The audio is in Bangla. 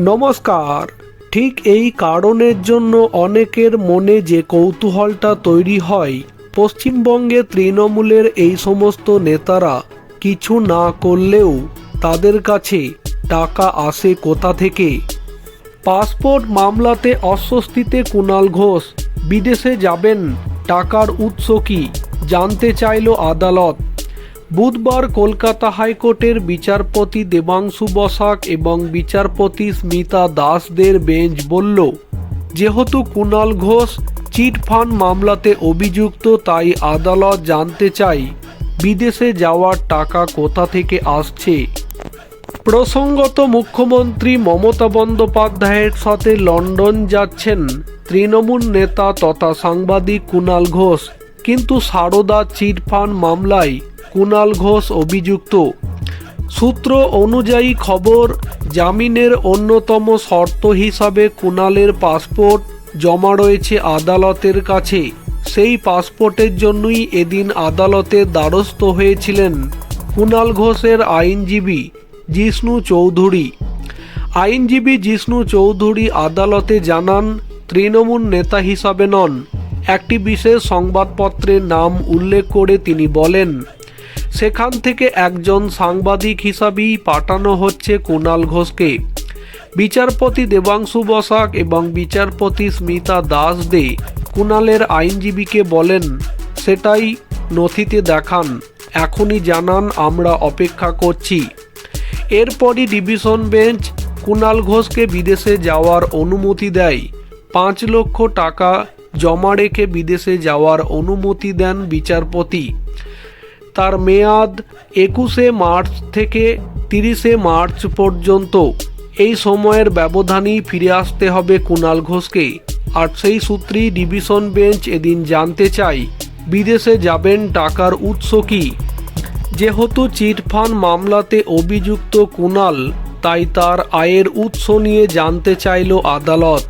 নমস্কার। ঠিক এই কারণের জন্য অনেকের মনে যে কৌতূহলটা তৈরি হয়, পশ্চিমবঙ্গে তৃণমূলের এই সমস্ত নেতারা কিছু না করলেও তাদের কাছে টাকা আসে কোথা থেকে? পাসপোর্ট মামলাতে অস্বস্তিতে কুণাল ঘোষ, বিদেশে যাবেন, টাকার উৎস কি? জানতে চাইল আদালত। বুধবার কলকাতা হাইকোর্টের বিচারপতি দেবাংশু বসাক এবং বিচারপতি স্মিতা দাসদের বেঞ্চ বলল, যেহেতু কুণাল ঘোষ চিট ফান্ড মামলাতে অভিযুক্ত, তাই আদালত জানতে চাই, বিদেশে যাওয়ার টাকা কোথা থেকে আসছে? প্রসঙ্গত মুখ্যমন্ত্রী মমতা বন্দ্যোপাধ্যায়ের সাথে লন্ডন যাচ্ছেন তৃণমূল নেতা তথা সাংবাদিক কুণাল ঘোষ, কিন্তু সারদা চিটফান্ড মামলায় কুণাল ঘোষ অভিযুক্ত। সূত্র অনুযায়ী খবর, জামিনের অন্যতম শর্ত হিসাবে কুণালের পাসপোর্ট জমা রয়েছে আদালতের কাছে। সেই পাসপোর্টের জন্যই এদিন আদালতের দ্বারস্থ হয়েছিলেন কুণাল ঘোষের আইনজীবী জিষ্ণু চৌধুরী। আইনজীবী জিষ্ণু চৌধুরী আদালতে জানান, তৃণমূল নেতা হিসাবে নন। একটি বিশেষ সংবাদপত্রের নাম উল্লেখ করে তিনি বলেন সেখান থেকে একজন সাংবাদিক হিসাবেই পাঠানো হচ্ছে কুণাল ঘোষকে। বিচারপতি দেবাংশু বসাক এবং বিচারপতি স্মিতা দাস দে কুণালের আইনজীবীকে বলেন, সেটাই নথিতে দেখান, এখনই জানান, আমরা অপেক্ষা করছি। এরপরই ডিভিশন বেঞ্চ কুণাল ঘোষকে বিদেশে যাওয়ার অনুমতি দেয়। পাঁচ লক্ষ টাকা জমা রেখে বিদেশে যাওয়ার অনুমতি দেন বিচারপতি। তার মেয়াদ একুশে মার্চ থেকে তিরিশে মার্চ পর্যন্ত। এই সময়ের ব্যবধানেই ফিরে আসতে হবে কুণাল ঘোষকে। আর সেই সূত্রেই ডিভিশন বেঞ্চ এদিন জানতে চাই, বিদেশে যাবেন টাকার উৎস কী? যেহেতু চিটফান্ড মামলাতে অভিযুক্ত কুণাল তাই তার আয়ের উৎস নিয়ে জানতে চাইল আদালত।